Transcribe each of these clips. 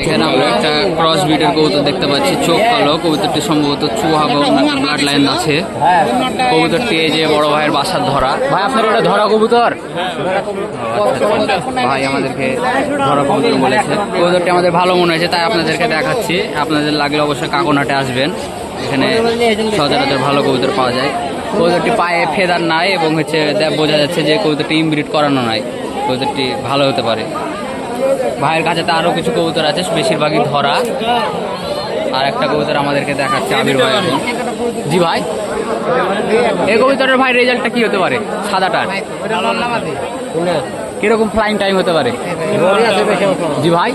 এখানে আমরা একটা ক্রস ব্রিডের কবুতর দেখতে পাচ্ছি, চোখ কালো। কবুতরটি সম্ভবত লাইন আছে। কবুতরটি এই যে বড় ভাইয়ের ধরা। ভাই এটা ধরা কবুতর? ভাই, আমাদেরকে ধরা বলেছে। আমাদের ভালো মনে হয়েছে, তাই আপনাদেরকে দেখাচ্ছি। আপনাদের লাগলে অবশ্যই কাকনাটে আসবেন। এখানে সচরাচর ভালো কবুতর পাওয়া যায়। কবুতরটি পায়ে ফেদার নাই এবং হচ্ছে বোঝা যাচ্ছে যে কবুতরটি ইমব্রিড করানো নাই। কবুতরটি ভালো হতে পারে। ভাইয়ের কাছে তো আরও কিছু কবুতর আছে বেশিরভাগই ধরা। আর একটা কবুতর আমাদেরকে দেখাচ্ছে আবির ভাই এখন। জি ভাই এই কবুতরের ভাই রেজাল্টটা কি হতে পারে? সাদাটার। কীরকম ফ্লাইং টাইম হতে পারে? জি ভাই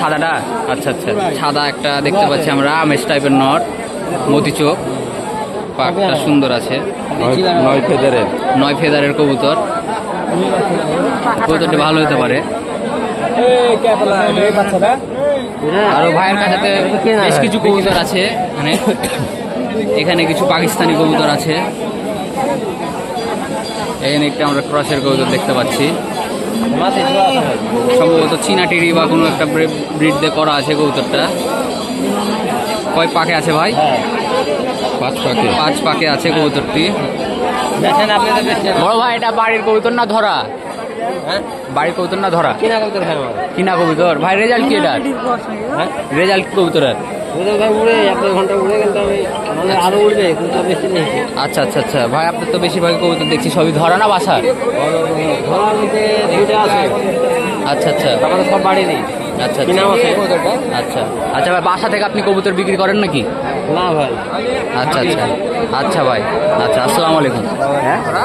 সাদাটা? আচ্ছা আচ্ছা। সাদা একটা দেখতে পাচ্ছি আমরা আমেজ টাইপের নট মতিচোখ পাকটা সুন্দর আছে। নয় ফেদারের। নয় ফেদারের কবুতর। কবুতরটি ভালো হতে পারে। আরও ভাইয়ের কাছে বেশ কিছু কবুতর আছে মানে এখানে কিছু পাকিস্তানি কবুতর আছে। এখানে একটা আমরা ক্রসের কবুতর দেখতে পাচ্ছি। সম্ভবত চীনা টিরি বা কোনো একটা ব্রিড দিয়ে করা আছে কবুতরটা। কয় পাকে আছে ভাই? পাঁচ পাখি পাঁচ পাকে আছে কবুতরটি। বড় ভাই এটা বাড়ির কবুতর না ধরা? বাড়ির কবুতর না ধরা? কিনা কবুতর ভাই রেজাল্ট কি এটা রেজাল্ট কি কবুতরের? আচ্ছা আচ্ছা আচ্ছা। ভাই আপনার তো বেশিরভাগ কবুতর দেখছি সবই ধরা না বাসার আচ্ছা আচ্ছা। সব বাড়ি নেই। আচ্ছা আচ্ছা। আচ্ছা। আচ্ছা ভাই বাসা থেকে আপনি কবুতর বিক্রি করেন নাকি? না ভাই। আচ্ছা আচ্ছা। আচ্ছা ভাই। আচ্ছা আসসালামু আলাইকুম।